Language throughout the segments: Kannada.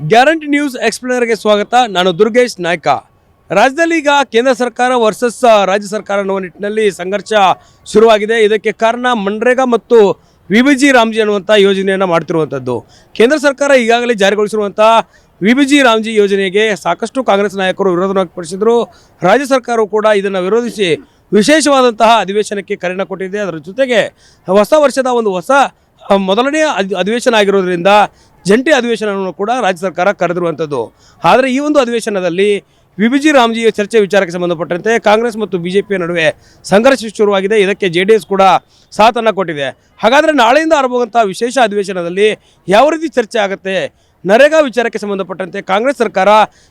ಗ್ಯಾರಂಟಿ ನ್ಯೂಸ್ ಎಕ್ಸ್ಪ್ಲೇನರ್ಗೆ ಸ್ವಾಗತ. ನಾನು ದುರ್ಗೇಶ್ ನಾಯ್ಕ. ರಾಜ್ಯದಲ್ಲಿ ಈಗ ಕೇಂದ್ರ ಸರ್ಕಾರ ವರ್ಸಸ್ ರಾಜ್ಯ ಸರ್ಕಾರ ಅನ್ನುವ ನಿಟ್ಟಿನಲ್ಲಿ ಸಂಘರ್ಷ ಶುರುವಾಗಿದೆ. ಇದಕ್ಕೆ ಕಾರಣ ಮನ್ರೇಗಾ ಮತ್ತು ವಿ ಬಿ ಜಿ ರಾಮ್ಜಿ ಅನ್ನುವಂಥ ಯೋಜನೆಯನ್ನು ಮಾಡ್ತಿರುವಂಥದ್ದು ಕೇಂದ್ರ ಸರ್ಕಾರ ಈಗಾಗಲೇ ಜಾರಿಗೊಳಿಸಿರುವಂಥ ವಿ ಬಿ ಜಿ ರಾಮ್ಜಿ ಯೋಜನೆಗೆ ಸಾಕಷ್ಟು ಕಾಂಗ್ರೆಸ್ ನಾಯಕರು ವಿರೋಧ ವ್ಯಕ್ತಪಡಿಸಿದರು. ರಾಜ್ಯ ಸರ್ಕಾರವು ಕೂಡ ಇದನ್ನು ವಿರೋಧಿಸಿ ವಿಶೇಷವಾದಂತಹ ಅಧಿವೇಶನಕ್ಕೆ ಕರೆಯನ್ನು ಕೊಟ್ಟಿದೆ. ಅದರ ಜೊತೆಗೆ ಹೊಸ ವರ್ಷದ ಒಂದು ಹೊಸ ಮೊದಲನೆಯ ಅಧಿವೇಶನ ಆಗಿರೋದ್ರಿಂದ ಜಂಟಿ ಅಧಿವೇಶನವನ್ನು ಕೂಡ ರಾಜ್ಯ ಸರ್ಕಾರ ಕರೆದಿರುವಂಥದ್ದು. ಆದರೆ ಈ ಒಂದು ಅಧಿವೇಶನದಲ್ಲಿ ವಿ ಬಿ ಜಿ ರಾಮ್ಜಿ ಚರ್ಚೆ ವಿಚಾರಕ್ಕೆ ಸಂಬಂಧಪಟ್ಟಂತೆ ಕಾಂಗ್ರೆಸ್ ಮತ್ತು ಬಿ ನಡುವೆ ಸಂಘರ್ಷ ಶುರುವಾಗಿದೆ. ಇದಕ್ಕೆ ಜೆ ಕೂಡ ಸಾಥನ್ನು ಕೊಟ್ಟಿದೆ. ಹಾಗಾದರೆ ನಾಳೆಯಿಂದ ಆರಂಭವಂಥ ವಿಶೇಷ ಅಧಿವೇಶನದಲ್ಲಿ ಯಾವ ರೀತಿ ಚರ್ಚೆ ಆಗುತ್ತೆ? ನರೇಗಾ ವಿಚಾರಕ್ಕೆ ಸಂಬಂಧಪಟ್ಟಂತೆ ಕಾಂಗ್ರೆಸ್ ಸರ್ಕಾರ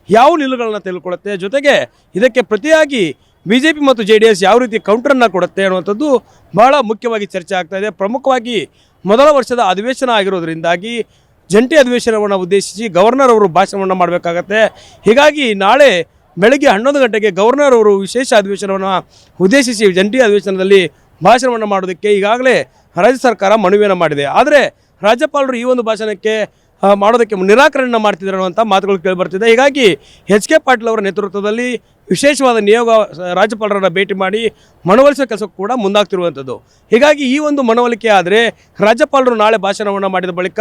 ಯಾವ ನಿಲುಗಳನ್ನು ತೆಗೆದುಕೊಳ್ಳುತ್ತೆ? ಜೊತೆಗೆ ಇದಕ್ಕೆ ಪ್ರತಿಯಾಗಿ ಬಿ ಜೆ ಪಿ ಮತ್ತು ಜೆ ಡಿ ಎಸ್ ಯಾವ ರೀತಿ ಕೌಂಟರನ್ನು ಕೊಡುತ್ತೆ ಅನ್ನುವಂಥದ್ದು ಬಹಳ ಮುಖ್ಯವಾಗಿ ಚರ್ಚೆ ಆಗ್ತಾ ಇದೆ. ಪ್ರಮುಖವಾಗಿ ಮೊದಲ ವರ್ಷದ ಅಧಿವೇಶನ ಆಗಿರೋದ್ರಿಂದಾಗಿ ಜಂಟಿ ಅಧಿವೇಶನವನ್ನು ಉದ್ದೇಶಿಸಿ ಗವರ್ನರ್ ಅವರು ಭಾಷಣವನ್ನು ಮಾಡಬೇಕಾಗತ್ತೆ. ಹೀಗಾಗಿ ನಾಳೆ ಬೆಳಗ್ಗೆ ಹನ್ನೊಂದು ಗಂಟೆಗೆ ಗವರ್ನರ್ ಅವರು ವಿಶೇಷ ಅಧಿವೇಶನವನ್ನು ಉದ್ದೇಶಿಸಿ ಜಂಟಿ ಅಧಿವೇಶನದಲ್ಲಿ ಭಾಷಣವನ್ನು ಮಾಡೋದಕ್ಕೆ ಈಗಾಗಲೇ ರಾಜ್ಯ ಸರ್ಕಾರ ಮನವಿಯನ್ನು ಮಾಡಿದೆ. ಆದರೆ ರಾಜ್ಯಪಾಲರು ಈ ಒಂದು ಭಾಷಣಕ್ಕೆ ಮಾಡೋದಕ್ಕೆ ನಿರಾಕರಣೆ ಮಾಡ್ತಿದ್ದಾರೆ ಅನ್ನುವಂಥ ಮಾತುಗಳು ಕೇಳಿಬರ್ತಿದೆ. ಹೀಗಾಗಿ ಎಚ್ ಕೆ ಪಾಟೀಲ್ ಅವರ ನೇತೃತ್ವದಲ್ಲಿ ವಿಶೇಷವಾದ ನಿಯೋಗ, ರಾಜ್ಯಪಾಲರನ್ನು ಭೇಟಿ ಮಾಡಿ ಮನವೊಲಿಸುವ ಕೆಲಸಕ್ಕೂ ಕೂಡ ಮುಂದಾಗ್ತಿರುವಂಥದ್ದು ಹೀಗಾಗಿ ಈ ಒಂದು ಮನವೊಲಿಕೆ ಆದರೆ ರಾಜ್ಯಪಾಲರು ನಾಳೆ ಭಾಷಣವನ್ನು ಮಾಡಿದ ಬಳಿಕ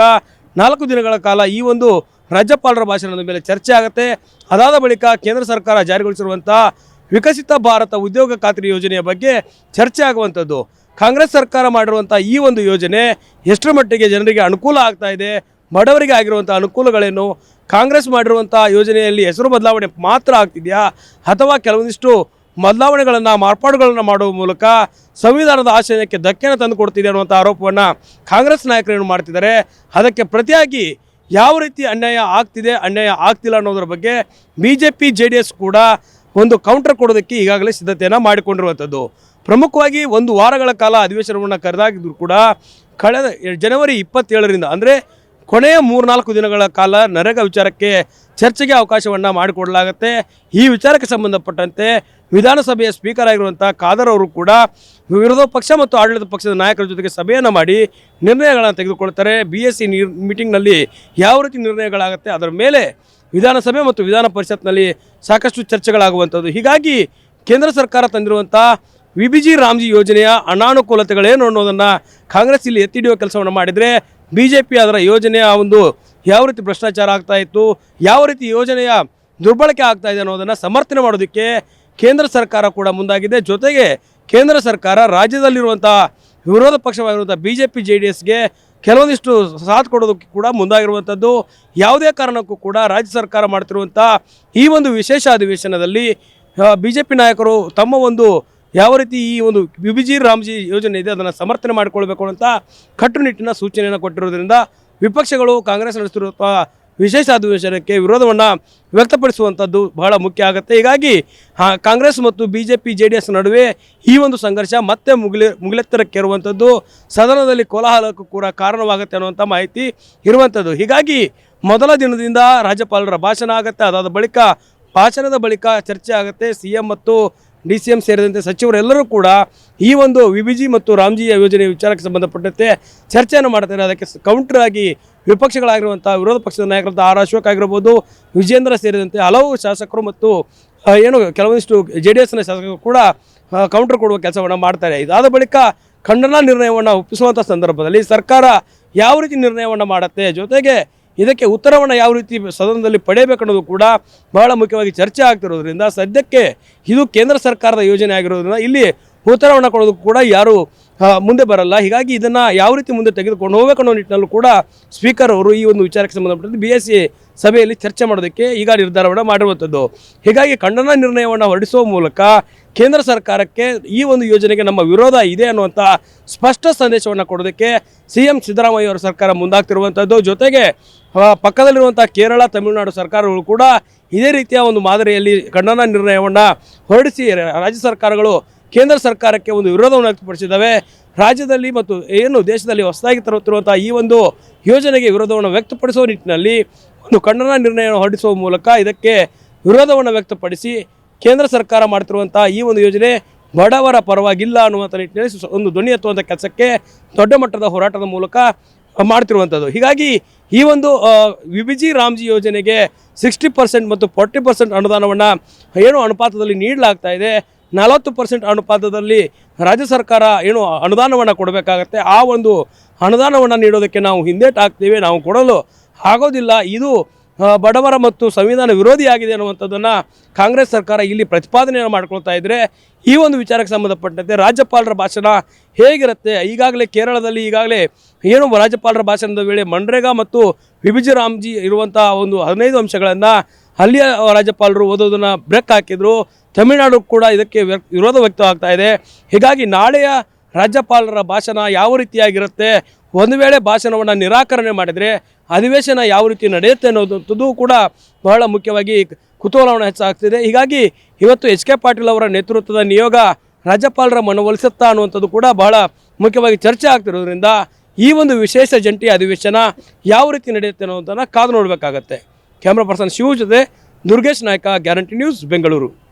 ನಾಲ್ಕು ದಿನಗಳ ಕಾಲ ಈ ಒಂದು ರಾಜ್ಯಪಾಲರ ಭಾಷಣದ ಮೇಲೆ ಚರ್ಚೆ ಆಗುತ್ತೆ. ಅದಾದ ಬಳಿಕ ಕೇಂದ್ರ ಸರ್ಕಾರ ಜಾರಿಗೊಳಿಸಿರುವಂಥ ವಿಕಸಿತ ಭಾರತ ಉದ್ಯೋಗ ಖಾತ್ರಿ ಯೋಜನೆಯ ಬಗ್ಗೆ ಚರ್ಚೆ ಆಗುವಂಥದ್ದು. ಕಾಂಗ್ರೆಸ್ ಸರ್ಕಾರ ಮಾಡಿರುವಂಥ ಈ ಒಂದು ಯೋಜನೆ ಎಷ್ಟರ ಮಟ್ಟಿಗೆ ಜನರಿಗೆ ಅನುಕೂಲ ಆಗ್ತಾ ಇದೆ, ಬಡವರಿಗೆ ಆಗಿರುವಂಥ ಅನುಕೂಲಗಳೇನು, ಕಾಂಗ್ರೆಸ್ ಮಾಡಿರುವಂಥ ಯೋಜನೆಯಲ್ಲಿ ಹೆಸರು ಬದಲಾವಣೆ ಮಾತ್ರ ಆಗ್ತಿದೆಯಾ ಅಥವಾ ಕೆಲವೊಂದಿಷ್ಟು ಬದಲಾವಣೆಗಳನ್ನು, ಮಾರ್ಪಾಡುಗಳನ್ನು ಮಾಡುವ ಮೂಲಕ ಸಂವಿಧಾನದ ಆಶಯಕ್ಕೆ ಧಕ್ಕೆಯನ್ನು ತಂದು ಕೊಡ್ತಿದೆ ಅನ್ನುವಂಥ ಆರೋಪವನ್ನು ಕಾಂಗ್ರೆಸ್ ನಾಯಕರೇನು ಮಾಡ್ತಿದ್ದಾರೆ? ಅದಕ್ಕೆ ಪ್ರತಿಯಾಗಿ ಯಾವ ರೀತಿ ಅನ್ಯಾಯ ಆಗ್ತಿದೆ, ಅನ್ಯಾಯ ಆಗ್ತಿಲ್ಲ ಅನ್ನೋದ್ರ ಬಗ್ಗೆ B J P J D S ಕೂಡ ಒಂದು ಕೌಂಟರ್ ಕೊಡೋದಕ್ಕೆ ಈಗಾಗಲೇ ಸಿದ್ಧತೆಯನ್ನು ಮಾಡಿಕೊಂಡಿರುವಂಥದ್ದು ಪ್ರಮುಖವಾಗಿ ಒಂದು ವಾರಗಳ ಕಾಲ ಅಧಿವೇಶನವನ್ನು ಕರೆದಾಗಿದ್ದರೂ ಕೂಡ, ಕಳೆದ, ಜನವರಿ ಇಪ್ಪತ್ತೇಳರಿಂದ, ಅಂದರೆ ಕೊನೆಯ ಮೂರ್ನಾಲ್ಕು ದಿನಗಳ ಕಾಲ ನರೇಗಾ ವಿಚಾರಕ್ಕೆ ಚರ್ಚೆಗೆ ಅವಕಾಶವನ್ನು ಮಾಡಿಕೊಡಲಾಗುತ್ತೆ. ಈ ವಿಚಾರಕ್ಕೆ ಸಂಬಂಧಪಟ್ಟಂತೆ ವಿಧಾನಸಭೆಯ ಸ್ಪೀಕರ್ ಆಗಿರುವಂಥ ಖಾದರ್ ಅವರು ಕೂಡ ವಿರೋಧ ಪಕ್ಷ ಮತ್ತು ಆಡಳಿತ ಪಕ್ಷದ ನಾಯಕರ ಜೊತೆಗೆ ಸಭೆಯನ್ನು ಮಾಡಿ ನಿರ್ಣಯಗಳನ್ನು ತೆಗೆದುಕೊಳ್ತಾರೆ. ಬಿ ಎಸ್ ಸಿ ನೀರ್ ಮೀಟಿಂಗ್ನಲ್ಲಿ ಯಾವ ರೀತಿ ನಿರ್ಣಯಗಳಾಗುತ್ತೆ ಅದರ ಮೇಲೆ ವಿಧಾನಸಭೆ ಮತ್ತು ವಿಧಾನ ಪರಿಷತ್ನಲ್ಲಿ ಸಾಕಷ್ಟು ಚರ್ಚೆಗಳಾಗುವಂಥದ್ದು. ಹೀಗಾಗಿ ಕೇಂದ್ರ ಸರ್ಕಾರ ತಂದಿರುವಂಥ ವಿ ಬಿ ಜಿ ರಾಮ್ಜಿ ಯೋಜನೆಯ ಅನಾನುಕೂಲತೆಗಳೇನು ಅನ್ನೋದನ್ನು ಕಾಂಗ್ರೆಸ್ ಇಲ್ಲಿ ಎತ್ತಿಡಿಯುವ ಕೆಲಸವನ್ನು ಮಾಡಿದರೆ ಬಿ ಜೆ ಪಿ ಅದರ ಯೋಜನೆಯ ಒಂದು ಯಾವ ರೀತಿ ಭ್ರಷ್ಟಾಚಾರ ಆಗ್ತಾ ಇತ್ತು, ಯಾವ ರೀತಿ ಯೋಜನೆಯ ದುರ್ಬಳಕೆ ಆಗ್ತಾ ಇದೆ ಅನ್ನೋದನ್ನು ಸಮರ್ಥನೆ ಮಾಡೋದಕ್ಕೆ ಕೇಂದ್ರ ಸರ್ಕಾರ ಕೂಡ ಮುಂದಾಗಿದೆ. ಜೊತೆಗೆ ಕೇಂದ್ರ ಸರ್ಕಾರ ರಾಜ್ಯದಲ್ಲಿರುವಂಥ ವಿರೋಧ ಪಕ್ಷವಾಗಿರುವಂಥ B J P J D ಎಸ್ಗೆ ಕೆಲವೊಂದಿಷ್ಟು ಸಾಥ್ ಕೊಡೋದಕ್ಕೆ ಕೂಡ ಮುಂದಾಗಿರುವಂಥದ್ದು. ಯಾವುದೇ ಕಾರಣಕ್ಕೂ ಕೂಡ ರಾಜ್ಯ ಸರ್ಕಾರ ಮಾಡ್ತಿರುವಂಥ ಈ ಒಂದು ವಿಶೇಷ ಅಧಿವೇಶನದಲ್ಲಿ ಬಿ ಜೆ ಪಿ ನಾಯಕರು ತಮ್ಮ ಒಂದು ಯಾವ ರೀತಿ ಈ ಒಂದು ವಿಭಿಜಿ ರಾಮ್ಜಿ ಯೋಜನೆ ಇದೆ, ಅದನ್ನು ಸಮರ್ಥನೆ ಮಾಡಿಕೊಳ್ಬೇಕು ಅಂತ ಕಟ್ಟುನಿಟ್ಟಿನ ಸೂಚನೆಯನ್ನು ಕೊಟ್ಟಿರೋದ್ರಿಂದ ವಿಪಕ್ಷಗಳು, ಕಾಂಗ್ರೆಸ್ ನಡೆಸುತ್ತಿರುವ ವಿಶೇಷ ಅಧಿವೇಶನಕ್ಕೆ ವಿರೋಧವನ್ನು ವ್ಯಕ್ತಪಡಿಸುವಂಥದ್ದು ಬಹಳ ಮುಖ್ಯ ಆಗುತ್ತೆ. ಹೀಗಾಗಿ ಕಾಂಗ್ರೆಸ್ ಮತ್ತು B J P J D S ನಡುವೆ ಈ ಒಂದು ಸಂಘರ್ಷ ಮತ್ತೆ ಮುಗಿಲೆ ಮುಗಿಲೆತ್ತರಕ್ಕೇರುವಂಥದ್ದು ಸದನದಲ್ಲಿ ಕೋಲಾಹಲಕ್ಕೂ ಕೂಡ ಕಾರಣವಾಗುತ್ತೆ ಅನ್ನುವಂಥ ಮಾಹಿತಿ ಇರುವಂಥದ್ದು. ಹೀಗಾಗಿ, ಮೊದಲ ದಿನದಿಂದ ರಾಜ್ಯಪಾಲರ ಭಾಷಣ ಆಗುತ್ತೆ. ಅದಾದ ಬಳಿಕ ಭಾಷಣದ ಬಳಿಕ ಚರ್ಚೆ ಆಗುತ್ತೆ. ಸಿ ಎಂ ಮತ್ತು ಡಿ ಸಿ ಎಂ ಸೇರಿದಂತೆ ಸಚಿವರೆಲ್ಲರೂ ಕೂಡ ಈ ಒಂದು ವಿ ಬಿ ಜಿ ಮತ್ತು ರಾಮ್ಜಿಯ ಯೋಜನೆ ವಿಚಾರಕ್ಕೆ ಸಂಬಂಧಪಟ್ಟಂತೆ ಚರ್ಚೆಯನ್ನು ಮಾಡ್ತಾರೆ. ಅದಕ್ಕೆ ಕೌಂಟರ್ ಆಗಿ ವಿಪಕ್ಷಗಳಾಗಿರುವಂಥ ವಿರೋಧ ಪಕ್ಷದ ನಾಯಕರಂತ ಆರ್ ಅಶೋಕ್ ಆಗಿರ್ಬೋದು, ವಿಜೇಂದ್ರ ಸೇರಿದಂತೆ ಹಲವು ಶಾಸಕರು ಮತ್ತು ಏನು ಕೆಲವೊಂದಿಷ್ಟು ಜೆ ಡಿ ಎಸ್ನ ಶಾಸಕರು ಕೂಡ ಕೌಂಟರ್ ಕೊಡುವ ಕೆಲಸವನ್ನು ಮಾಡ್ತಾರೆ. ಇದಾದ ಬಳಿಕ ಖಂಡನಾ ನಿರ್ಣಯವನ್ನು ಒಪ್ಪಿಸುವಂಥ ಸಂದರ್ಭದಲ್ಲಿ ಸರ್ಕಾರ ಯಾವ ರೀತಿ ನಿರ್ಣಯವನ್ನು ಮಾಡುತ್ತೆ? ಜೊತೆಗೆ ಇದಕ್ಕೆ ಉತ್ತರವನ್ನು ಯಾವ ರೀತಿ ಸದನದಲ್ಲಿ ಪಡೆಯಬೇಕನ್ನೋದು ಕೂಡ ಬಹಳ ಮುಖ್ಯವಾಗಿ ಚರ್ಚೆ ಆಗ್ತಿರೋದ್ರಿಂದ ಸದ್ಯಕ್ಕೆ ಇದು ಕೇಂದ್ರ ಸರ್ಕಾರದ ಯೋಜನೆ ಆಗಿರೋದ್ರಿಂದ ಇಲ್ಲಿ ಉತ್ತರವನ್ನು ಕೊಡೋದಕ್ಕೂ ಕೂಡ ಯಾರು ಮುಂದೆ ಬರಲ್ಲ. ಹೀಗಾಗಿ ಇದನ್ನು ಯಾವ ರೀತಿ ಮುಂದೆ ತೆಗೆದುಕೊಂಡು ಹೋಗಬೇಕು ಅನ್ನೋ ನಿಟ್ಟಿನಲ್ಲೂ ಕೂಡ ಸ್ಪೀಕರ್ ಅವರು ಈ ಒಂದು ವಿಚಾರಕ್ಕೆ ಸಂಬಂಧಪಟ್ಟಂತೆ ಬಿ ಎಸ್ ಸಿ ಸಭೆಯಲ್ಲಿ ಚರ್ಚೆ ಮಾಡೋದಕ್ಕೆ ಈಗ ನಿರ್ಧಾರವನ್ನು ಮಾಡಿರುವಂಥದ್ದು. ಹೀಗಾಗಿ ಖಂಡನ ನಿರ್ಣಯವನ್ನು ಹೊರಡಿಸುವ ಮೂಲಕ ಕೇಂದ್ರ ಸರ್ಕಾರಕ್ಕೆ ಈ ಒಂದು ಯೋಜನೆಗೆ ನಮ್ಮ ವಿರೋಧ ಇದೆ ಅನ್ನುವಂಥ ಸ್ಪಷ್ಟ ಸಂದೇಶವನ್ನು ಕೊಡೋದಕ್ಕೆ ಸಿ ಎಂ ಸಿದ್ದರಾಮಯ್ಯ ಅವರ ಸರ್ಕಾರ ಮುಂದಾಗ್ತಿರುವಂಥದ್ದು ಜೊತೆಗೆ ಪಕ್ಕದಲ್ಲಿರುವಂಥ ಕೇರಳ, ತಮಿಳುನಾಡು ಸರ್ಕಾರಗಳು ಕೂಡ ಇದೇ ರೀತಿಯ ಒಂದು ಮಾದರಿಯಲ್ಲಿ ಖಂಡನ ನಿರ್ಣಯವನ್ನು ಹೊರಡಿಸಿ, ರಾಜ್ಯ ಸರ್ಕಾರಗಳು ಕೇಂದ್ರ ಸರ್ಕಾರಕ್ಕೆ ಒಂದು ವಿರೋಧವನ್ನು ವ್ಯಕ್ತಪಡಿಸಿದ್ದಾವೆ. ರಾಜ್ಯದಲ್ಲಿ ಮತ್ತು ಏನು ದೇಶದಲ್ಲಿ ಹೊಸದಾಗಿ ತರುತ್ತಿರುವಂಥ ಈ ಒಂದು ಯೋಜನೆಗೆ ವಿರೋಧವನ್ನು ವ್ಯಕ್ತಪಡಿಸುವ ನಿಟ್ಟಿನಲ್ಲಿ ಒಂದು ಖಂಡನ ನಿರ್ಣಯವನ್ನು ಹೊರಡಿಸುವ ಮೂಲಕ ಇದಕ್ಕೆ ವಿರೋಧವನ್ನು ವ್ಯಕ್ತಪಡಿಸಿ ಕೇಂದ್ರ ಸರ್ಕಾರ ಮಾಡ್ತಿರುವಂಥ ಈ ಒಂದು ಯೋಜನೆ ಬಡವರ ಪರವಾಗಿಲ್ಲ ಅನ್ನುವಂಥ ನಿಟ್ಟಿನಲ್ಲಿ ಒಂದು ಧ್ವನಿ ಎತ್ತುವಂಥ ಕೆಲಸಕ್ಕೆ ದೊಡ್ಡ ಮಟ್ಟದ ಹೋರಾಟದ ಮೂಲಕ ಮಾಡ್ತಿರುವಂಥದ್ದು ಹೀಗಾಗಿ ಈ ಒಂದು ವಿಬಿಜಿ ರಾಮ್ಜಿ ಯೋಜನೆಗೆ ಸಿಕ್ಸ್ಟಿ ಪರ್ಸೆಂಟ್ ಮತ್ತು ಫೋರ್ಟಿ ಪರ್ಸೆಂಟ್ ಅನುದಾನವನ್ನು ಏನು ಅನುಪಾತದಲ್ಲಿ ನೀಡಲಾಗ್ತಾ ಇದೆ, ನಲವತ್ತು ಪರ್ಸೆಂಟ್ ಅನುಪಾತದಲ್ಲಿ ರಾಜ್ಯ ಸರ್ಕಾರ ಏನು ಅನುದಾನವನ್ನು ಕೊಡಬೇಕಾಗತ್ತೆ, ಆ ಒಂದು ಅನುದಾನವನ್ನು ನೀಡೋದಕ್ಕೆ ನಾವು ಹಿಂದೇಟು ಹಾಕ್ತೀವಿ ನಾವು ಕೊಡಲು ಆಗೋದಿಲ್ಲ. ಇದು ಬಡವರ ಮತ್ತು ಸಂವಿಧಾನ ವಿರೋಧಿಯಾಗಿದೆ ಅನ್ನುವಂಥದ್ದನ್ನು ಕಾಂಗ್ರೆಸ್ ಸರ್ಕಾರ ಇಲ್ಲಿ ಪ್ರತಿಪಾದನೆಯನ್ನು ಮಾಡ್ಕೊಳ್ತಾ ಇದ್ದರೆ ಈ ಒಂದು ವಿಚಾರಕ್ಕೆ ಸಂಬಂಧಪಟ್ಟಂತೆ ರಾಜ್ಯಪಾಲರ ಭಾಷಣ ಹೇಗಿರುತ್ತೆ? ಈಗಾಗಲೇ ಕೇರಳದಲ್ಲಿ ಈಗಾಗಲೇ ಏನು ರಾಜ್ಯಪಾಲರ ಭಾಷಣದ ವೇಳೆ ಮನ್ರೇಗಾ ಮತ್ತು ವಿಭಿಜಿ ರಾಮ್ಜಿ ಇರುವಂಥ ಒಂದು ಹದಿನೈದು ಅಂಶಗಳನ್ನು ಅಲ್ಲಿಯ ರಾಜ್ಯಪಾಲರು ಓದೋದನ್ನು ಬ್ರೇಕ್ ಹಾಕಿದ್ರು. ತಮಿಳುನಾಡು ಕೂಡ ಇದಕ್ಕೆ ವಿರೋಧ ವ್ಯಕ್ತವಾಗ್ತಾ ಇದೆ. ಹೀಗಾಗಿ ನಾಳೆಯ ರಾಜ್ಯಪಾಲರ ಭಾಷಣ ಯಾವ ರೀತಿಯಾಗಿರುತ್ತೆ? ಒಂದು ವೇಳೆ ಭಾಷಣವನ್ನು ನಿರಾಕರಣೆ ಮಾಡಿದರೆ ಅಧಿವೇಶನ ಯಾವ ರೀತಿ ನಡೆಯುತ್ತೆ ಅನ್ನೋದಂಥದ್ದು ಕೂಡ ಬಹಳ ಮುಖ್ಯವಾಗಿ ಕುತೂಹಲವನ್ನು ಹೆಚ್ಚಾಗ್ತಿದೆ. ಹೀಗಾಗಿ ಇವತ್ತು ಎಚ್ ಕೆ ಪಾಟೀಲ್ ಅವರ ನೇತೃತ್ವದ ನಿಯೋಗ ರಾಜ್ಯಪಾಲರ ಮನವೊಲಿಸುತ್ತಾ ಅನ್ನುವಂಥದ್ದು ಕೂಡ ಬಹಳ ಮುಖ್ಯವಾಗಿ ಚರ್ಚೆ ಆಗ್ತಿರೋದ್ರಿಂದ ಈ ಒಂದು ವಿಶೇಷ ಜಂಟಿ ಅಧಿವೇಶನ ಯಾವ ರೀತಿ ನಡೆಯುತ್ತೆ ಅನ್ನೋದನ್ನು ಕಾದು ನೋಡಬೇಕಾಗತ್ತೆ. ಕ್ಯಾಮ್ರಾ ಪರ್ಸನ್ ಶಿವ ಜೊತೆ ದುರ್ಗೇಶ್ ನಾಯ್ಕ ಗ್ಯಾರಂಟಿ ನ್ಯೂಸ್ ಬೆಂಗಳೂರು